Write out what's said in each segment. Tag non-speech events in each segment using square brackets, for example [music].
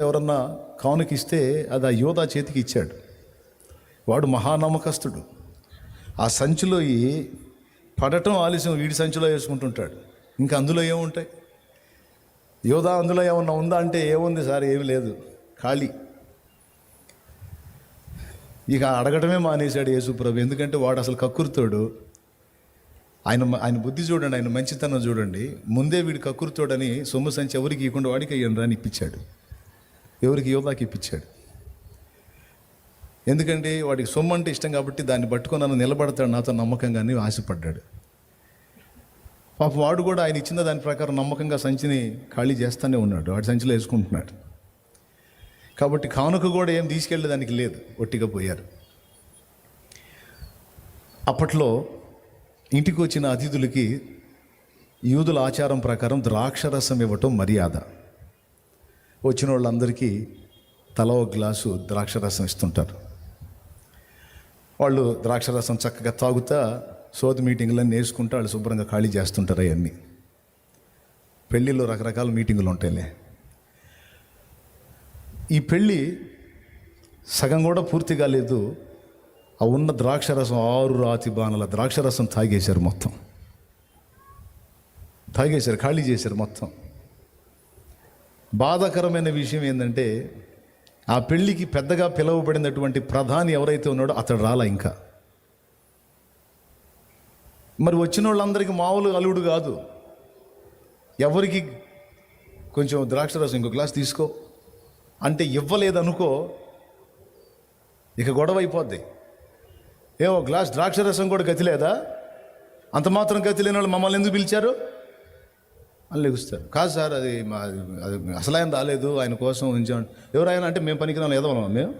ఎవరన్నా కానుకిస్తే అది ఆ యోధా చేతికి ఇచ్చాడు. వాడు మహానమ్మకస్తుడు. ఆ సంచిలో ఈ పడటం ఆలస్యం వీడి సంచిలో వేసుకుంటుంటాడు. ఇంకా అందులో ఏముంటాయి? యోధా అందులో ఏమన్నా ఉందా అంటే ఏముంది సార్? ఏమి లేదు. ఖాళీ. ఇక అడగటమే మానేశాడు యేసుప్రభు. ఎందుకంటే వాడు అసలు కక్కుర్తోడు. ఆయన ఆయన బుద్ధి చూడండి ఆయన మంచితనం చూడండి. ముందే వీడు కక్కురుతోడని సొమ్ము సంచి ఎవరికి ఇవ్వకుండా వాడికి అయ్యండి రాని ఇప్పించాడు. ఎవరికి యోధాకి ఇప్పించాడు? ఎందుకంటే వాడికి సొమ్ము అంటే ఇష్టం కాబట్టి దాన్ని పట్టుకొని నన్ను నిలబడతాడు నాతో నమ్మకంగానే ఆశపడ్డాడు. పాప వాడు కూడా ఆయన ఇచ్చిన దాని ప్రకారం నమ్మకంగా సంచిని ఖాళీ చేస్తూనే ఉన్నాడు వాడి సంచిలో వేసుకుంటున్నాడు. కాబట్టి కానుక కూడా ఏం తీసుకెళ్ళేదానికి లేదు ఒట్టిగా పోయారు. అప్పట్లో ఇంటికి వచ్చిన అతిథులకి యూదుల ఆచారం ప్రకారం ద్రాక్షరసం ఇవ్వటం మర్యాద. వచ్చిన వాళ్ళందరికీ తల ఒక గ్లాసు ద్రాక్షరసం ఇస్తుంటారు. వాళ్ళు ద్రాక్షరసం చక్కగా తాగుతా సోది మీటింగులన్నీ వేసుకుంటూ వాళ్ళు శుభ్రంగా ఖాళీ చేస్తుంటారు అవన్నీ. పెళ్ళిలో రకరకాల మీటింగులు ఉంటాయిలే. ఈ పెళ్ళి సగం కూడా పూర్తి కాలేదు. ఆ ఉన్న ద్రాక్షరసం ఆరు రాతి బాణల ద్రాక్షరసం తాగేశారు మొత్తం. తాగేశారు ఖాళీ చేశారు మొత్తం. బాధాకరమైన విషయం ఏంటంటే ఆ పెళ్ళికి పెద్దగా పిలువబడినటువంటి ప్రధాని ఎవరైతే ఉన్నాడో అతడు రాలా ఇంకా. మరి వచ్చిన వాళ్ళందరికీ మామూలు అలుగుడు కాదు. ఎవరికి కొంచెం ద్రాక్షరసం ఇంకో గ్లాస్ తీసుకో. అంటే ఇవ్వలేదనుకో ఇక గొడవ అయిపోద్ది. ఏమో గ్లాస్ ద్రాక్షరసం కూడా గతి లేదా అంత మాత్రం గతిలేని వాళ్ళు మమ్మల్ని ఎందుకు పిలిచారు? అని లెగుస్తారు. కాదు సార్ అది మా అది అసలు ఆయన రాలేదు ఆయన కోసం ఉంచాం. ఎవరైనా అంటే మేము పనికిరాం ఎదవలం మేము.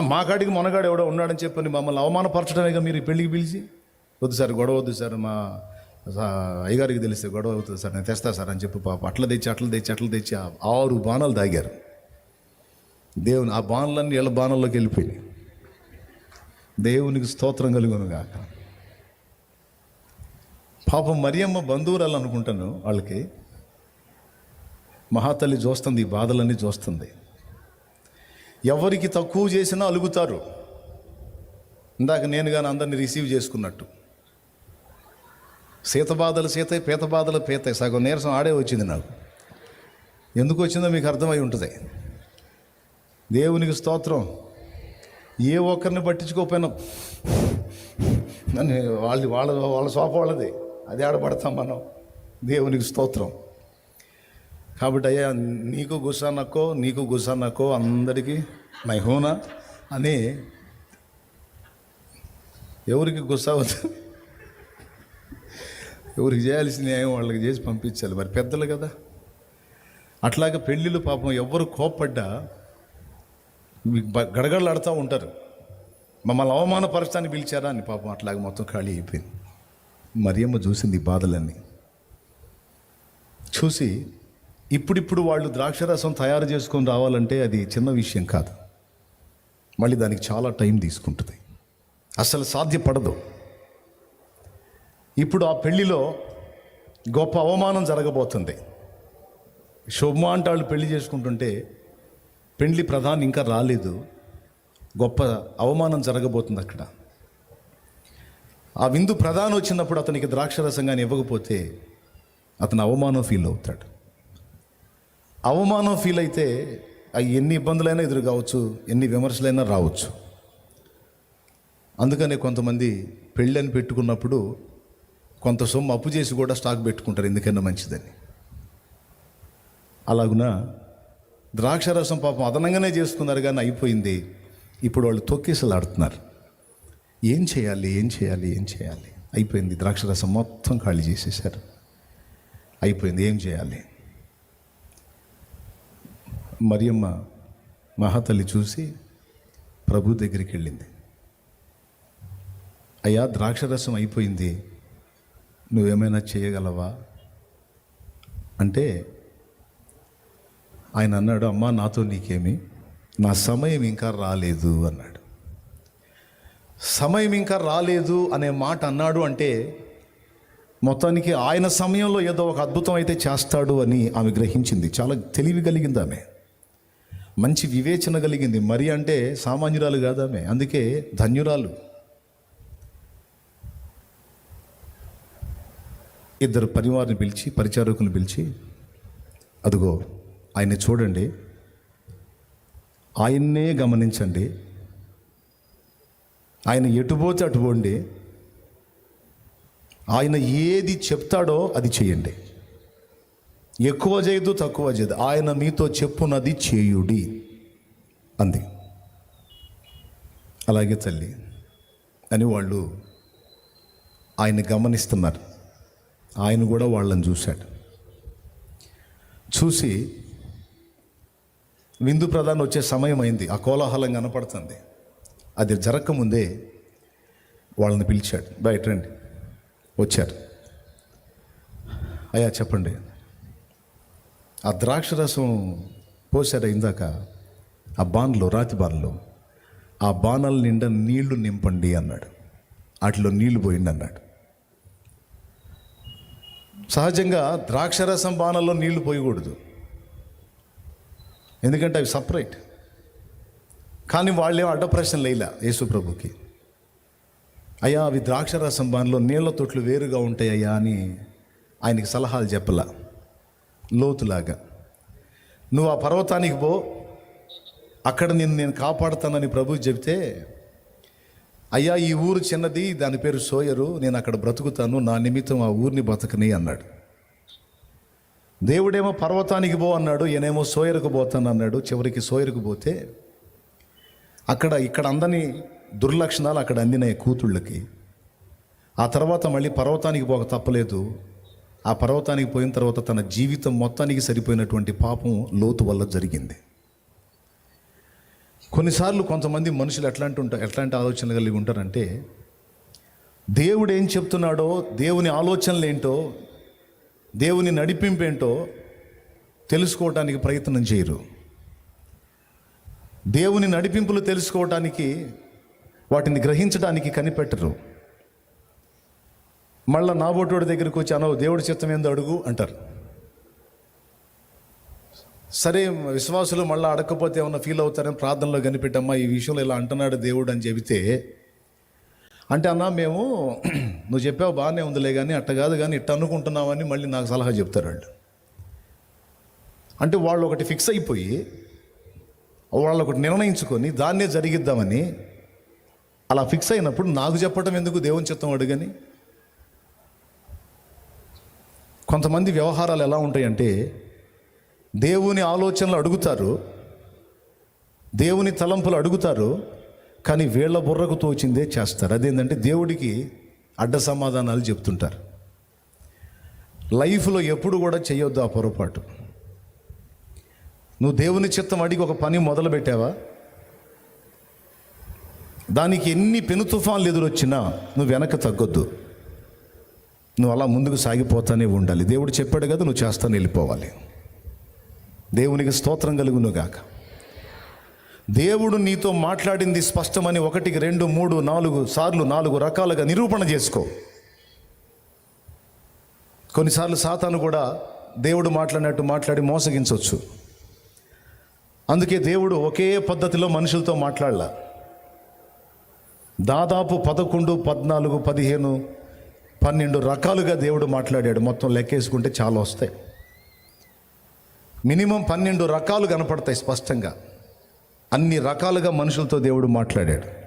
మా కాడికి మొనగాడు ఎవడో ఉన్నాడని చెప్పని మమ్మల్ని అవమానపరచడమేగా మీరు పెళ్ళికి పెళ్ళికి పిలిచి. వద్దు సార్ గొడవ వద్దు సార్ మా అయ్యగారికి తెలిస్తే గొడవ అవుతుంది సార్ నేను తెస్తా సార్ అని చెప్పి పాప అట్లా తెచ్చి అట్లా తెచ్చి అట్లా తెచ్చి ఆ ఆరు బాణాలు తాగారు దేవుని ఆ బాణలన్నీ ఇళ్ళ బాణల్లోకి వెళ్ళిపోయినాయి. దేవునికి స్తోత్రం కలుగును కాక పాపం మరియమ్మ బంధువురాలు అనుకుంటాను వాళ్ళకి. మహాతల్లి చూస్తుంది ఈ బాధలన్నీ చూస్తుంది ఎవరికి తక్కువ చేసినా అలుగుతారు. ఇందాక నేను కానీ అందరిని రిసీవ్ చేసుకున్నట్టు. సీత బాధలు సీత పీత బాధలు పీత సగం నీరసం ఆడే వచ్చింది నాకు. ఎందుకు వచ్చిందో మీకు అర్థమై ఉంటుంది. దేవునికి స్తోత్రం. ఏ ఒక్కరిని పట్టించుకోకపోయినా. నన్ను వాళ్ళ వాళ్ళ వాళ్ళ సోప వాళ్ళది. అది ఆడపడతాం మనం. దేవునికి స్తోత్రం. కాబట్టి అయ్యా నీకు గుసానకో నీకు గుసానకో అందరికీ మహోనా అని ఎవరికి గుసావద్దు ఎవరికి చేయాల్సిన న్యాయం వాళ్ళకి చేసి పంపించాలి. మరి పెద్దలు కదా. అట్లాగే పెళ్ళిళ్ళు పాపం ఎవరు కోప్పడ్డా గడగడలాడుతూ ఉంటారు. మమ్మల్ని అవమానపరచడానికి పిలిచారా అని పాపం అట్లాగే మొత్తం ఖాళీ అయిపోయింది. మరియమ్మ చూసింది బాధలన్నీ. చూసి ఇప్పుడిప్పుడు వాళ్ళు ద్రాక్షరసం తయారు చేసుకొని రావాలంటే అది చిన్న విషయం కాదు. మళ్ళీ దానికి చాలా టైం తీసుకుంటుంది. అసలు సాధ్యపడదు. ఇప్పుడు ఆ పెళ్ళిలో గొప్ప అవమానం జరగబోతుంది. శుభమా అంటే వాళ్ళు పెళ్ళి చేసుకుంటుంటే పెళ్ళి ప్రధాని ఇంకా రాలేదు. గొప్ప అవమానం జరగబోతుంది అక్కడ. ఆ విందు ప్రధానం వచ్చినప్పుడు అతనికి ద్రాక్షరసంగాని ఇవ్వకపోతే అతను అవమానం ఫీల్ అవుతాడు. అవమానం ఫీల్ అయితే అవి ఎన్ని ఇబ్బందులైనా ఎదురు కావచ్చు ఎన్ని విమర్శలైనా రావచ్చు. అందుకనే కొంతమంది పెళ్ళని పెట్టుకున్నప్పుడు కొంత సొమ్ము అప్పు చేసి కూడా స్టాక్ పెట్టుకుంటారు ఎందుకన్నా మంచిదని. అలాగున ద్రాక్షరసం పాపం అదనంగానే చేసుకున్నారు కానీ అయిపోయింది. ఇప్పుడు వాళ్ళు తొక్కిసలాడుతున్నారు. ఏం చేయాలి ఏం చేయాలి ఏం చేయాలి? అయిపోయింది. ద్రాక్షరసం మొత్తం ఖాళీ చేసేసారు. అయిపోయింది. ఏం చేయాలి? మరియమ్మ మహాతల్లి చూసి ప్రభు దగ్గరికి వెళ్ళింది. అయ్యా ద్రాక్షరసం అయిపోయింది. నువ్వేమైనా చేయగలవా? అంటే ఆయన అన్నాడు అమ్మా నాతో నీకేమి? నా సమయం ఇంకా రాలేదు అన్నాడు. సమయం ఇంకా రాలేదు అనే మాట అన్నాడు అంటే మొత్తానికి ఆయన సమయంలో ఏదో ఒక అద్భుతం అయితే చేస్తాడు అని ఆమె గ్రహించింది. చాలా తెలివి కలిగింది ఆమె. మంచి వివేచన కలిగింది. మరి అంటే సామాన్యురాలు కాదు ఆమె. అందుకే ధన్యురాలు. ఇద్దరు పనివారిని పిలిచి పరిచారకులను పిలిచి అదిగో ఆయన్ని చూడండి. ఆయన్నే గమనించండి. ఆయన ఎటుపోతే అటు పోండి. ఆయన ఏది చెప్తాడో అది చేయండి. ఎక్కువ చేయదు తక్కువ చేయదు. ఆయన మీతో చెప్పున్నది చేయుడి. అంది. అలాగే తల్లి అని వాళ్ళు ఆయన గమనిస్తున్నారు. ఆయన కూడా వాళ్ళని చూశాడు. చూసి విందు ప్రధాన్ వచ్చే సమయం అయింది. ఆ కోలాహలం కనపడుతుంది. అది జరగకముందే వాళ్ళని పిలిచాడు. బయట రండి. వచ్చారు. అయ్యా చెప్పండి. ఆ ద్రాక్ష రసం పోసారా ఇందాక? ఆ బాన్లో రాతి బాన్లో ఆ బాణాల నిండా నీళ్ళు నింపండి అన్నాడు. వాటిలో నీళ్ళు పోయింది అన్నాడు. సహజంగా ద్రాక్షరసం బాణల్లో నీళ్ళు పోయకూడదు. ఎందుకంటే అవి సపరేట్. కానీ వాళ్ళేం అడ్డ ప్రశ్న లేలా యేసుప్రభుకి అయ్యా అవి ద్రాక్షరసం బాణలో నీళ్ళ తొట్లు వేరుగా ఉంటాయ్యా అని ఆయనకి సలహాలు చెప్పలా. లోతులాగా నువ్వు ఆ పర్వతానికి పో అక్కడ నిన్ను నేను కాపాడుతానని ప్రభు చెబితే అయ్యా ఈ ఊరు చిన్నది దాని పేరు సోయరు నేను అక్కడ బ్రతుకుతాను నా నిమిత్తం ఆ ఊరిని బతకని అన్నాడు. దేవుడేమో పర్వతానికి పో అన్నాడు ఈయనేమో సోయరుకు పోతాను అన్నాడు. చివరికి సోయరుకు పోతే అక్కడ ఇక్కడ అందని దుర్లక్షణాలు అక్కడ అందినాయి కూతుళ్ళకి. ఆ తర్వాత మళ్ళీ పర్వతానికి పోక తప్పలేదు. ఆ పర్వతానికి పోయిన తర్వాత తన జీవితం మొత్తానికి సరిపోయినటువంటి పాపం లోతు వల్ల జరిగింది. కొన్నిసార్లు కొంతమంది మనుషులు ఎట్లాంటి ఉంటారు ఎట్లాంటి ఆలోచనలు కలిగి ఉంటారంటే దేవుడు ఏం చెప్తున్నాడో దేవుని ఆలోచనలు ఏంటో దేవుని నడిపింపు ఏంటో తెలుసుకోవటానికి ప్రయత్నం చేయరు. దేవుని నడిపింపులు తెలుసుకోవటానికి వాటిని గ్రహించడానికి కనిపెట్టరు. మళ్ళా నాబోటోడి దగ్గరికి వచ్చి అనవు దేవుడి చిత్తం ఏందో అడుగు అంటారు. సరే విశ్వాసులు మళ్ళీ అడగకపోతే ఏమన్నా ఫీల్ అవుతారని ప్రార్థనలో కనిపెట్టమ్మా ఈ విషయంలో ఇలా అంటున్నాడు దేవుడు అని చెబితే అంటే అన్న మేము [clears throat] నువ్వు చెప్పావు బాగానే ఉందిలే కానీ అట్ట కాదు కానీ ఇట్ట అనుకుంటున్నామని మళ్ళీ నాకు సలహా చెప్తారు వాళ్ళు. అంటే వాళ్ళు ఒకటి ఫిక్స్ అయిపోయి వాళ్ళు ఒకటి నిర్ణయించుకొని దాన్నే జరిగిద్దామని అలా ఫిక్స్ అయినప్పుడు నాకు చెప్పడం ఎందుకు దేవుని చిత్తం అడుగని? కొంతమంది వ్యవహారాలు ఎలా ఉంటాయంటే దేవుని ఆలోచనలు అడుగుతారు దేవుని తలంపులు అడుగుతారు కానీ వీళ్ళ బుర్రకు తోచిందే చేస్తారు. అదేంటంటే దేవుడికి అడ్డ సమాధానాలు చెప్తుంటారు. లైఫ్లో ఎప్పుడు కూడా చేయొద్దు ఆ పొరపాటు. నువ్వు దేవుని చిత్తం అడిగి ఒక పని మొదలు పెట్టావా దానికి ఎన్ని పెను తుఫాన్లు ఎదురొచ్చినా నువ్వు వెనక తగ్గొద్దు. నువ్వు అలా ముందుకు సాగిపోతానే ఉండాలి. దేవుడు చెప్పాడు కదా నువ్వు చేస్తాను వెళ్ళిపోవాలి. దేవునికి స్తోత్రం కలుగునుగాక. దేవుడు నీతో మాట్లాడింది స్పష్టమని ఒకటికి రెండు మూడు నాలుగు సార్లు నాలుగు రకాలుగా నిరూపణ చేసుకో. కొన్నిసార్లు సాతాను కూడా దేవుడు మాట్లాడినట్టు మాట్లాడి మోసగించవచ్చు అందుకే దేవుడు ఒకే పద్ధతిలో మనుషులతో మాట్లాడలా. దాదాపు పదకొండు పద్నాలుగు పదిహేను పన్నెండు రకాలుగా దేవుడు మాట్లాడాడు. మొత్తం లెక్కేసుకుంటే చాలా వస్తాయి. మినిమం పన్నెండు రకాలు కనపడతాయి స్పష్టంగా. అన్ని రకాలుగా మనుషులతో దేవుడు మాట్లాడాడు.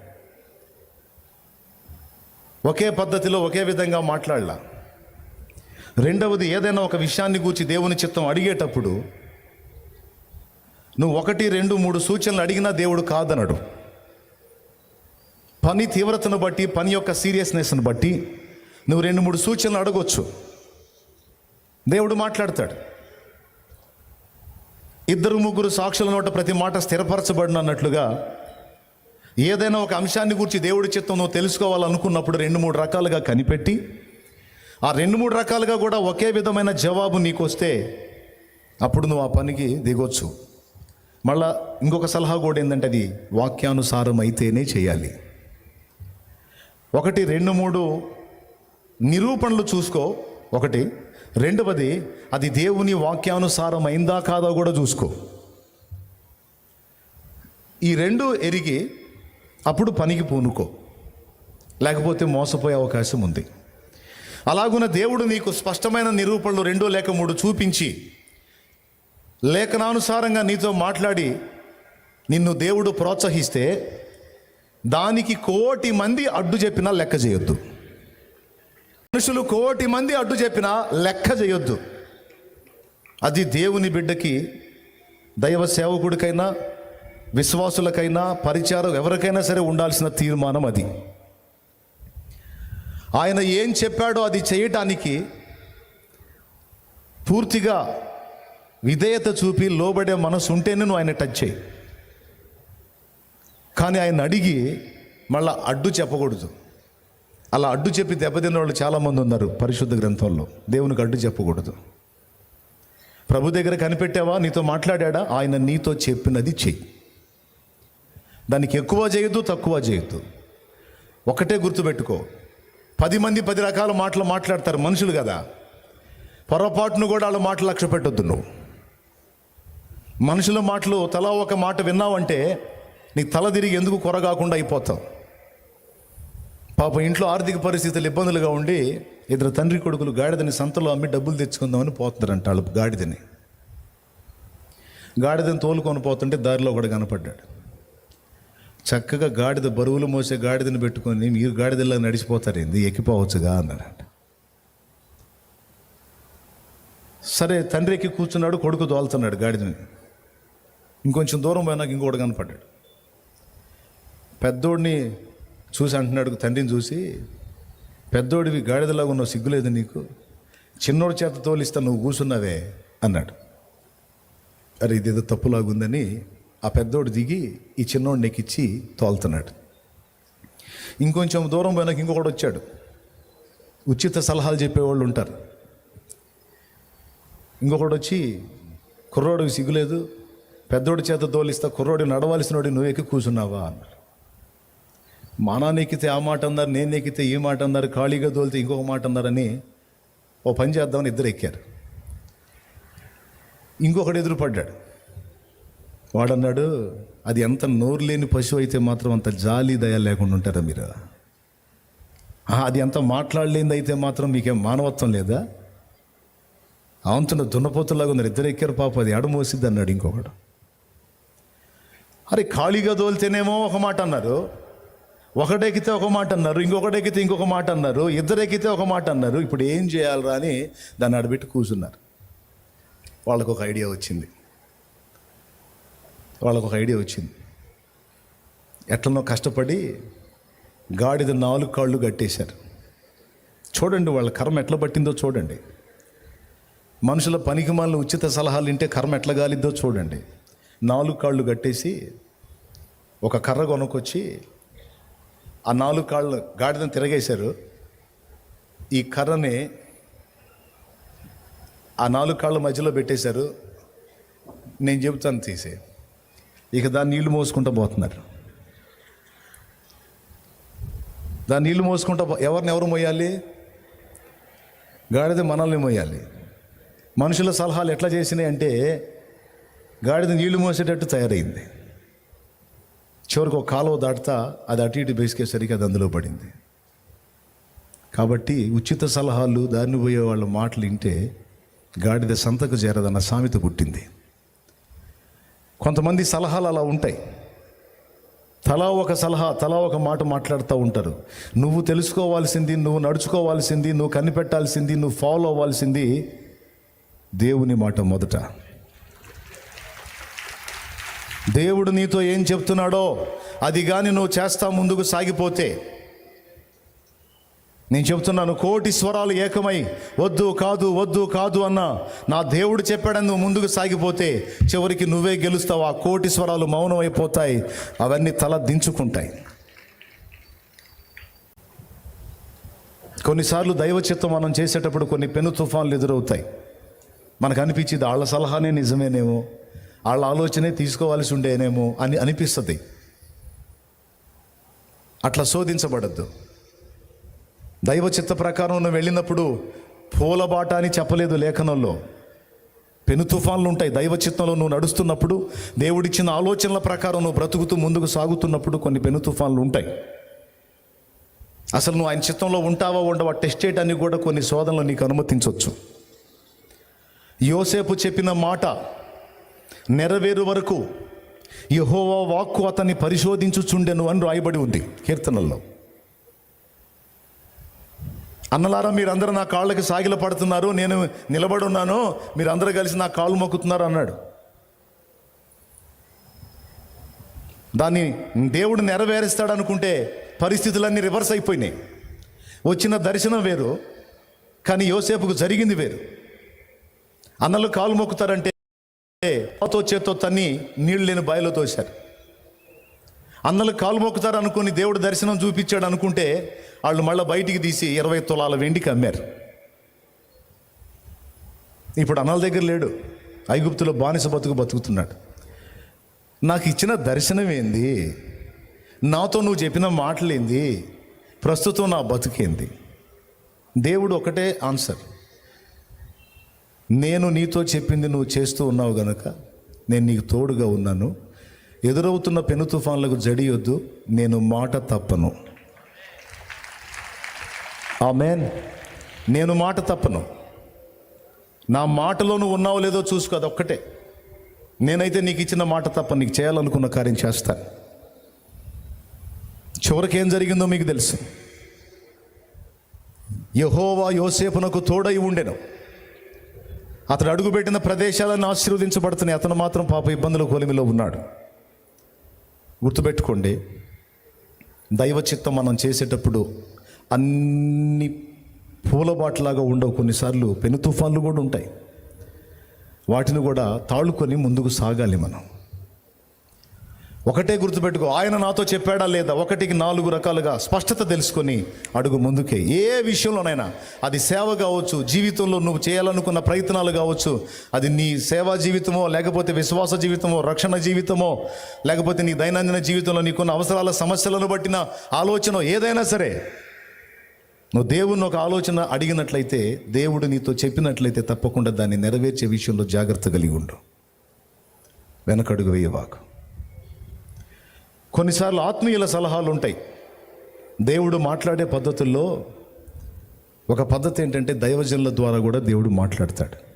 ఒకే పద్ధతిలో ఒకే విధంగా మాట్లాడలా. రెండవది ఏదైనా ఒక విషయాన్ని గూర్చి దేవుని చిత్తం అడిగేటప్పుడు నువ్వు ఒకటి రెండు మూడు సూచనలు అడిగినా దేవుడు కాదనడు. పని తీవ్రతను బట్టి పని యొక్క సీరియస్నెస్ని బట్టి నువ్వు రెండు మూడు సూచనలు అడగొచ్చు. దేవుడు మాట్లాడతాడు. ఇద్దరు ముగ్గురు సాక్షుల నోట ప్రతి మాట స్థిరపరచబడిన అన్నట్లుగా ఏదైనా ఒక అంశాన్ని గురించి దేవుడి చిత్తం నువ్వు తెలుసుకోవాలనుకున్నప్పుడు రెండు మూడు రకాలుగా కనిపెట్టి ఆ రెండు మూడు రకాలుగా కూడా ఒకే విధమైన జవాబు నీకు వస్తే అప్పుడు నువ్వు ఆ పనికి దిగొచ్చు. మళ్ళా ఇంకొక సలహా కూడా ఏంటంటే అది వాక్యానుసారం అయితేనే చేయాలి. ఒకటి రెండు మూడు నిరూపణలు చూసుకో. ఒకటి రెండవది అది దేవుని వాక్యానుసారం అయిందా కాదా కూడా చూసుకో. ఈ రెండు ఎరిగి అప్పుడు పనికి పూనుకో. లేకపోతే మోసపోయే అవకాశం ఉంది. అలాగున దేవుడు నీకు స్పష్టమైన నిరూపణలు రెండు లేక మూడు చూపించి లేఖనానుసారంగా నీతో మాట్లాడి నిన్ను దేవుడు ప్రోత్సహిస్తే దానికి కోటి మంది అడ్డు చెప్పినా లెక్క చేయొద్దు. మనుషులు కోటి మంది అడ్డు చెప్పినా లెక్క చేయొద్దు. అది దేవుని బిడ్డకి దైవ సేవకుడికైనా విశ్వాసులకైనా పరిచారం ఎవరికైనా సరే ఉండాల్సిన తీర్మానం అది. ఆయన ఏం చెప్పాడో అది చేయటానికి పూర్తిగా విధేయత చూపి లోబడే మనసు ఉంటేనే నువ్వు ఆయన టచ్ చేయి. కానీ ఆయన అడిగి మళ్ళీ అడ్డు చెప్పకూడదు. అలా అడ్డు చెప్పి దెబ్బతిన్న వాళ్ళు చాలామంది ఉన్నారు పరిశుద్ధ గ్రంథంలో. దేవునికి అడ్డు చెప్పకూడదు. ప్రభు దగ్గర కనిపెట్టావా? నీతో మాట్లాడా ఆయన నీతో చెప్పినది చెయ్యి. దానికి ఎక్కువ చేయొద్దు తక్కువ చేయొద్దు. ఒకటే గుర్తుపెట్టుకో. పది మంది పది రకాల మాటలు మాట్లాడతారు మనుషులు కదా. పొరపాటును కూడా వాళ్ళ మాటలు లక్ష్య పెట్టొద్దు నువ్వు. మనుషుల మాటలు తలా ఒక మాట విన్నావంటే నీ తల తిరిగి ఎందుకు కొరగాకుండా అయిపోతావు? పాప ఇంట్లో ఆర్థిక పరిస్థితులు ఇబ్బందులుగా ఉండి ఇద్దరు తండ్రి కొడుకులు గాడిదని సంతలో అమ్మి డబ్బులు తెచ్చుకుందామని పోతున్నారంట వాళ్ళు గాడిదని. గాడిదని తోలుకొని పోతుంటే దారిలో ఒకడు కనపడ్డాడు. చక్కగా గాడిద బరువులు మోసే గాడిదని పెట్టుకొని మీరు గాడిదలా నడిచిపోతారేంది ఎక్కిపోవచ్చుగా అన్నాడంట సరే తండ్రి ఎక్కి కూర్చున్నాడు కొడుకు తోలుతున్నాడు గాడిదని. ఇంకొంచెం దూరం పోయినాక ఇంకోటి కనపడ్డాడు. పెద్దోడిని చూసి అంటున్నాడు తండ్రిని చూసి పెద్దోడివి గాడిదలాగా ఉన్నావు సిగ్గులేదు నీకు. చిన్నోడి చేత తోలిస్తా నువ్వు కూర్చున్నావే అన్నాడు. అరే ఇదేదో తప్పులాగుందని ఆ పెద్దోడు దిగి ఈ చిన్నోడిని ఎక్కిచ్చి తోలుతున్నాడు. ఇంకొంచెం దూరం పోయినాక ఇంకొకడు వచ్చాడు. ఉచిత సలహాలు చెప్పేవాళ్ళు ఉంటారు. ఇంకొకడు వచ్చి కుర్రోడికి సిగ్గులేదు పెద్దోడి చేత తోలిస్తా కుర్రోడి నడవలసినోడి నువ్వు ఎక్కి కూర్చున్నావా అన్నాడు. మా నాన్న ఎక్కితే ఆ మాట అన్నారు నేను ఎక్కితే ఈ మాట అన్నారు ఖాళీగా తోలితే ఇంకొక మాట అన్నారని ఓ పని చేద్దామని ఇద్దరు ఎక్కారు. ఇంకొకడు ఎదురుపడ్డాడు. వాడన్నాడు అది ఎంత నోరు లేని పశువు అయితే మాత్రం అంత జాలి దయ లేకుండా ఉంటారా మీరు? అది ఎంత మాట్లాడలేనిది అయితే మాత్రం మీకేం మానవత్వం లేదా? అవంతున్న దున్నపోతులాగా ఉన్నారు ఇద్దరు ఎక్కారు పాప అది ఎడమోసిద్ది అన్నాడు ఇంకొకడు. అరే ఖాళీగా తోలితేనేమో ఒక మాట అన్నారు. ఒకటెక్కితే ఒక మాట అన్నారు ఇంకొకడెక్కితే ఇంకొక మాట అన్నారు ఇద్దరు ఎక్కితే ఒక మాట అన్నారు. ఇప్పుడు ఏం చేయాలరా అని దాన్ని అడబెట్టి కూర్చున్నారు. వాళ్ళకు ఒక ఐడియా వచ్చింది. వాళ్ళకు ఒక ఐడియా వచ్చింది. ఎట్లనో కష్టపడి గాడిద నాలుగు కాళ్ళు కట్టేశారు. చూడండి వాళ్ళ కర్మ ఎట్లా పట్టిందో చూడండి. మనుషుల పనికి మాలిన ఉచిత సలహాలు వింటే కర్మ ఎట్లా గాలిద్దో చూడండి. నాలుగు కాళ్ళు కట్టేసి ఒక కర్ర కొనుక్కొచ్చి ఆ నాలుగు కాళ్ళు గాడిదని తిరగేశారు. ఈ కర్రని ఆ నాలుగు కాళ్ళ మధ్యలో పెట్టేశారు. నేను చెబుతాను తీసే. ఇక దాన్ని నీళ్ళు మోసుకుంటూ పోతున్నారు. దాన్ని నీళ్ళు మోసుకుంటూ ఎవరిని ఎవరు మోయాలి? గాడిద మనల్ని మోయాలి. మనుషుల సలహాలు ఎట్లా చేసినాయి అంటే గాడిద నీళ్ళు మోసేటట్టు తయారైంది. చివరికి ఒక కాలువ దాటుతా అది అటు ఇటు బేసుకేసరికి అది అందులో పడింది. కాబట్టి ఉచిత సలహాలు దారిని పోయే వాళ్ళ మాటలు వింటే గాడిద సంతకు చేరదన్న సామెత పుట్టింది. కొంతమంది సలహాలు అలా ఉంటాయి. తలా ఒక సలహా తలా ఒక మాట మాట్లాడుతూ ఉంటారు. నువ్వు తెలుసుకోవాల్సింది నువ్వు నడుచుకోవాల్సింది నువ్వు కనిపెట్టాల్సింది నువ్వు ఫాలో అవ్వాల్సింది దేవుని మాట మొదట. దేవుడు నీతో ఏం చెప్తున్నాడో అది కానీ నువ్వు చేస్తా ముందుకు సాగిపోతే. నేను చెప్తున్నాను కోటి స్వరాలు ఏకమై వద్దు కాదు వద్దు కాదు అన్న నా దేవుడు చెప్పాడని నువ్వు ముందుకు సాగిపోతే చివరికి నువ్వే గెలుస్తావు. ఆ కోటి స్వరాలు మౌనం అయిపోతాయి అవన్నీ తల దించుకుంటాయి. కొన్నిసార్లు దైవ చిత్తం మనం చేసేటప్పుడు కొన్ని పెను తుఫాన్లు ఎదురవుతాయి. మనకు అనిపించింది వాళ్ళ సలహానే నిజమేనేమో. వాళ్ళ ఆలోచనే తీసుకోవాల్సి ఉండేనేమో అని అనిపిస్తుంది. అట్లా శోధించబడద్దు. దైవ చిత్త ప్రకారం నువ్వు వెళ్ళినప్పుడు పూలబాట అని చెప్పలేదు లేఖనంలో. పెను తుఫాన్లు ఉంటాయి దైవ చిత్తంలో నువ్వు నడుస్తున్నప్పుడు దేవుడిచ్చిన ఆలోచనల ప్రకారం నువ్వు బ్రతుకుతూ ముందుకు సాగుతున్నప్పుడు కొన్ని పెను తుఫాన్లు ఉంటాయి. అసలు నువ్వు ఆయన చిత్తంలో ఉంటావా ఉండవా టెస్ట్ చేయడానికి కూడా కొన్ని శోధనలు నీకు అనుమతించవచ్చు యోసేపు చెప్పిన మాట నెరవేరు వరకు యహోవా వాక్కు అతన్ని పరిశోధించుచుండెను అని రాయబడి ఉంది కీర్తనల్లో. అన్నలారా మీరందరూ నా కాళ్ళకి సాగిల పడుతున్నారు నేను నిలబడి ఉన్నాను మీరందరూ కలిసి నా కాళ్ళు మొక్కుతున్నారు అన్నాడు. దాన్ని దేవుడు నెరవేరుస్తాడు అనుకుంటే పరిస్థితులన్నీ రివర్స్ అయిపోయినాయి. వచ్చిన దర్శనం వేరు కానీ యోసేపుకు జరిగింది వేరు. అన్నలు కాలు మొక్కుతారంటే పాతో చేత్తో తన్ని నీళ్ళు లేని బాయిలో తోశారు. అందరూ కాలు మొక్కుతారు అనుకుని దేవుడు దర్శనం చూపించాడు అనుకుంటే వాళ్ళు మళ్ళీ బయటికి తీసి ఇరవై తులాల వెండికి అమ్మారు. ఇప్పుడు అన్నల దగ్గర లేడు. ఐగుప్తులో బానిస బతుకు బతుకుతున్నాడు. నాకు ఇచ్చిన దర్శనం ఏంది? నాతో నువ్వు చెప్పిన మాటలేంది? ప్రస్తుతం నా బతుకేంది? దేవుడు ఒకటే ఆన్సర్. నేను నీతో చెప్పింది నువ్వు చేస్తూ ఉన్నావు గనక నేను నీకు తోడుగా ఉన్నాను. ఎదురవుతున్న పెను తుఫాన్లకు జడియొద్దు నేను మాట తప్పను. ఆ మేన్ నేను మాట తప్పను. నా మాటలో నువ్వు ఉన్నావో లేదో చూసుకో అది ఒక్కటే నేనైతే నీకు ఇచ్చిన మాట తప్ప నీకు చేయాలనుకున్న కార్యం చేస్తాను చివరికి ఏం జరిగిందో మీకు తెలుసు. యహోవా యోసేపునకు తోడై ఉండెను. అతడు అడుగుపెట్టిన ప్రదేశాలను ఆశీర్వదించబడుతున్నాయి అతను మాత్రం పాప ఇబ్బందుల కొలిమిలో ఉన్నాడు. గుర్తుపెట్టుకోండి దైవ చిత్తం మనం చేసేటప్పుడు అన్ని పూలబాట్లాగా ఉండవు. కొన్నిసార్లు పెను తుఫాన్లు కూడా ఉంటాయి. వాటిని కూడా తాళుకొని ముందుకు సాగాలి మనం. ఒకటే గుర్తుపెట్టుకో ఆయన నాతో చెప్పాడా లేదా? ఒకటికి నాలుగు రకాలుగా స్పష్టత తెలుసుకొని అడుగు ముందుకే. ఏ విషయంలోనైనా అది సేవ కావచ్చు జీవితంలో నువ్వు చేయాలనుకున్న ప్రయత్నాలు కావచ్చు అది నీ సేవా జీవితమో లేకపోతే విశ్వాస జీవితమో రక్షణ జీవితమో లేకపోతే నీ దైనందిన జీవితంలో నీకున్న అవసరాల సమస్యలను బట్టిన ఆలోచన ఏదైనా సరే నువ్వు దేవుని ఒక ఆలోచన అడిగినట్లయితే దేవుడు నీతో చెప్పినట్లయితే తప్పకుండా దాన్ని నెరవేర్చే విషయంలో జాగ్రత్త కలిగి ఉండు. వెనకడుగు వేయవాకు కొన్నిసార్లు ఆత్మీయుల సలహాలు ఉంటాయి దేవుడు మాట్లాడే పద్ధతుల్లో ఒక పద్ధతి ఏంటంటే దైవజనుల ద్వారా కూడా దేవుడు మాట్లాడతాడు.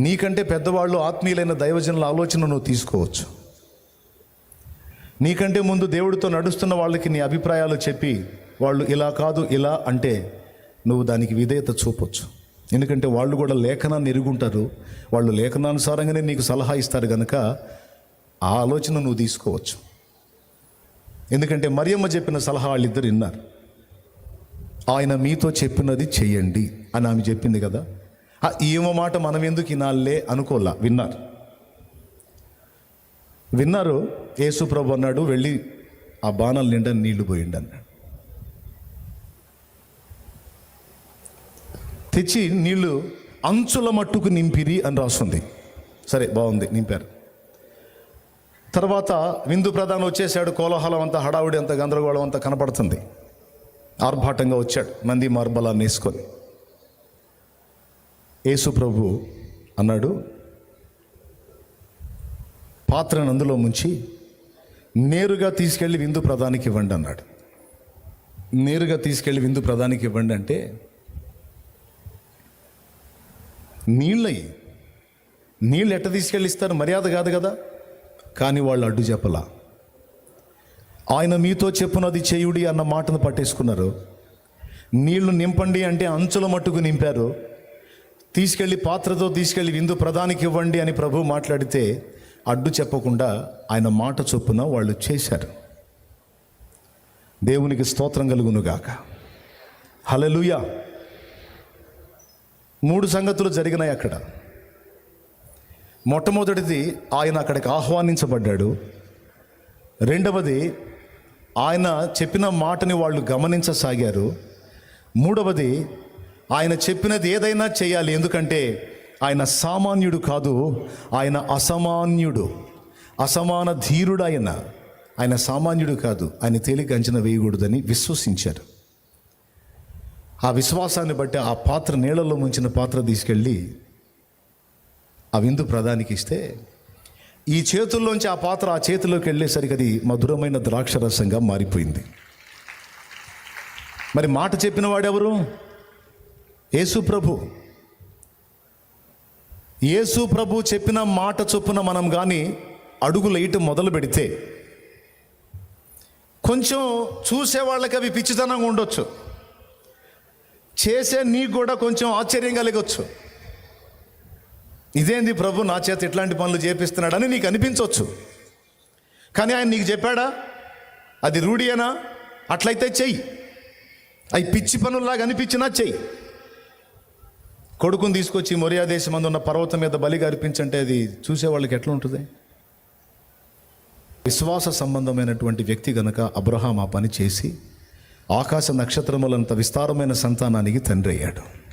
నీకంటే పెద్దవాళ్ళు ఆత్మీయులైన దైవజనుల ఆలోచన నువ్వు తీసుకోవచ్చు. నీకంటే ముందు దేవుడితో నడుస్తున్న వాళ్ళకి నీ అభిప్రాయాలు చెప్పి వాళ్ళు ఇలా కాదు ఇలా అంటే నువ్వు దానికి విధేయత చూపొచ్చు. ఎందుకంటే వాళ్ళు కూడా లేఖనాన్ని ఎరుగుంటారు. వాళ్ళు లేఖనానుసారంగానే నీకు సలహా ఇస్తారు కనుక ఆ ఆలోచన నువ్వు తీసుకోవచ్చు. ఎందుకంటే మరియమ్మ చెప్పిన సలహా వాళ్ళిద్దరు విన్నారు. ఆయన మీతో చెప్పినది చెయ్యండి అని ఆమె చెప్పింది కదా. ఆ ఈమె మాట మనం ఎందుకు వినాలే అనుకోలా విన్నారు. విన్నారు యేసుప్రభు అన్నాడు వెళ్ళి ఆ బాణాల నిండా నీళ్ళు పోయిండి అన్నాడు. తెచ్చి నీళ్ళు అంచుల మట్టుకు నింపిరి అని రాస్తుంది సరే బాగుంది నింపారు. తర్వాత విందు ప్రధానం వచ్చేసాడు కోలాహలం అంతా హడావుడి అంత గందరగోళం అంతా కనపడుతుంది. ఆర్భాటంగా వచ్చాడు నంది మార్బలాన్ని వేసుకొని. యేసు ప్రభు అన్నాడు పాత్రను అందులో ముంచి నేరుగా తీసుకెళ్ళి విందు ప్రధానికి ఇవ్వండి అన్నాడు. నేరుగా తీసుకెళ్ళి విందు ప్రధానికి ఇవ్వండి అంటే నీళ్ళయి నీళ్ళు ఎట్ట తీసుకెళ్ళి ఇస్తారు? మర్యాద కాదు కదా. కానీ వాళ్ళు అడ్డు చెప్పలా. ఆయన మీతో చెప్పునది చేయుడి అన్న మాటను పట్టేసుకున్నారు. నీళ్ళు నింపండి అంటే అంచుల మట్టుకు నింపారు. తీసుకెళ్ళి పాత్రతో తీసుకెళ్ళి విందు ప్రధానికి ఇవ్వండి అని ప్రభు మాట్లాడితే అడ్డు చెప్పకుండా ఆయన మాట చొప్పున వాళ్ళు చేశారు. దేవునికి స్తోత్రం కలుగునుగాక. హలలుయా మూడు సంగతులు జరిగినాయి అక్కడ. మొట్టమొదటిది ఆయన అక్కడికి ఆహ్వానించబడ్డాడు. రెండవది ఆయన చెప్పిన మాటని వాళ్ళు గమనించసాగారు. మూడవది ఆయన చెప్పినది ఏదైనా చేయాలి ఎందుకంటే ఆయన సామాన్యుడు కాదు ఆయన అసమాన్యుడు అసమాన ధీరుడు ఆయన ఆయన సామాన్యుడు కాదు ఆయన తేలిక అంచనా వేయకూడదని విశ్వసించారు. ఆ విశ్వాసాన్ని బట్టి ఆ పాత్ర నీళ్ళలో ముంచిన పాత్ర తీసుకెళ్ళి ఆ విందు ప్రధానికి ఇస్తే ఈ చేతుల్లోంచి ఆ పాత్ర ఆ చేతిలోకి వెళ్ళేసరికి అది మధురమైన ద్రాక్షరసంగా మారిపోయింది. మరి మాట చెప్పిన వాడెవరు? యేసు ప్రభు. యేసు ప్రభు చెప్పిన మాట చొప్పున మనం కానీ అడుగులు వేయటం మొదలు పెడితే కొంచెం చూసే వాళ్ళకి అవి పిచ్చితనంగా ఉండొచ్చు. చేసే నీకు కూడా కొంచెం ఆశ్చర్యం కలగొచ్చు. ఇదేంది ప్రభు నా చేత ఇట్లాంటి పనులు చేపిస్తున్నాడని నీకు అనిపించవచ్చు కానీ ఆయన నీకు చెప్పాడా? అది రూఢియేనా? అట్లయితే చెయ్యి. అవి పిచ్చి పనుల్లాగా అనిపించినా చెయ్యి. కొడుకుని తీసుకొచ్చి మొరియా దేశం ఉన్న పర్వతం మీద బలిగా అర్పించంటే అది చూసేవాళ్ళకి ఎట్లా ఉంటుంది విశ్వాస సంబంధమైనటువంటి వ్యక్తి గనక అబ్రహాం ఆ పని చేసి ఆకాశ నక్షత్రములంత విస్తారమైన సంతానానికి తండ్రి అయ్యాడు.